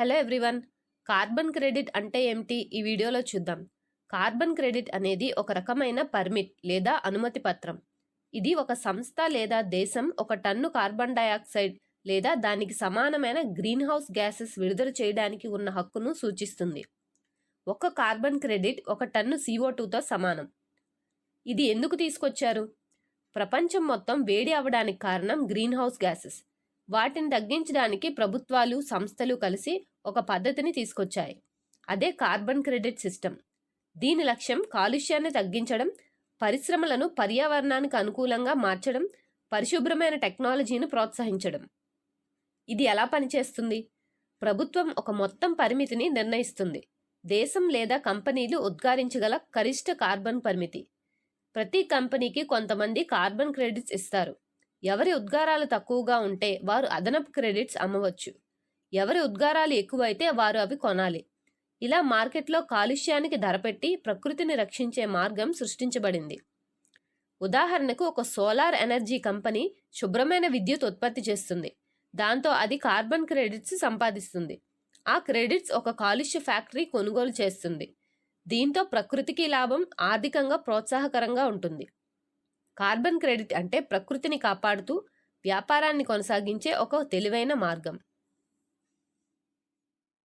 Hello everyone. Carbon credit అంటే ఏమిటి? ఈ వీడియోలో చూద్దాం. కార్బన్ క్రెడిట్ అనేది ఒక రకమైన పర్మిట్ లేదా అనుమతి పత్రం. ఇది ఒక సంస్థ లేదా దేశం ఒక టన్ను కార్బన్ డయాక్సైడ్ లేదా దానికి సమానమైన గ్రీన్ హౌస్ గ్యాసెస్ విడుదల చేయడానికి ఉన్న హక్కును సూచిస్తుంది. ఒక కార్బన్ క్రెడిట్ ఒక టన్ను సిఓ టూతో సమానం. ఇది ఎందుకు తీసుకొచ్చారు? ప్రపంచం మొత్తం వేడి అవడానికి కారణం గ్రీన్ హౌస్ గ్యాసెస్. వాటిని తగ్గించడానికి ప్రభుత్వాలు సంస్థలు కలిసి ఒక పద్ధతిని తీసుకొచ్చాయి. అదే కార్బన్ క్రెడిట్ సిస్టమ్. దీని లక్ష్యం కాలుష్యాన్ని తగ్గించడం పరిశ్రమలను పర్యావరణానికి అనుకూలంగా మార్చడం పరిశుభ్రమైన టెక్నాలజీని ప్రోత్సహించడం. ఇది ఎలా పనిచేస్తుంది? ప్రభుత్వం ఒక మొత్తం పరిమితిని నిర్ణయిస్తుంది. దేశం లేదా కంపెనీలు ఉద్గారించగల గరిష్ట కార్బన్ పరిమితి. ప్రతి కంపెనీకి కొంతమంది కార్బన్ క్రెడిట్స్ ఇస్తారు. ఎవరి ఉద్గారాలు తక్కువగా ఉంటే వారు అదనపు క్రెడిట్స్ అమ్మవచ్చు. ఎవరి ఉద్గారాలు ఎక్కువైతే వారు అవి కొనాలి. ఇలా మార్కెట్లో కాలుష్యానికి ధరపెట్టి ప్రకృతిని రక్షించే మార్గం సృష్టించబడింది. ఉదాహరణకు ఒక సోలార్ ఎనర్జీ కంపెనీ శుభ్రమైన విద్యుత్ ఉత్పత్తి చేస్తుంది. దాంతో అది కార్బన్ క్రెడిట్స్ సంపాదిస్తుంది. ఆ క్రెడిట్స్ ఒక కాలుష్య ఫ్యాక్టరీ కొనుగోలు చేస్తుంది. దీంతో ప్రకృతికి లాభం ఆర్థికంగా ప్రోత్సాహకరంగా ఉంటుంది. కార్బన్ క్రెడిట్ అంటే ప్రకృతిని కాపాడుతూ వ్యాపారాన్ని కొనసాగించే ఒక తెలివైన మార్గం.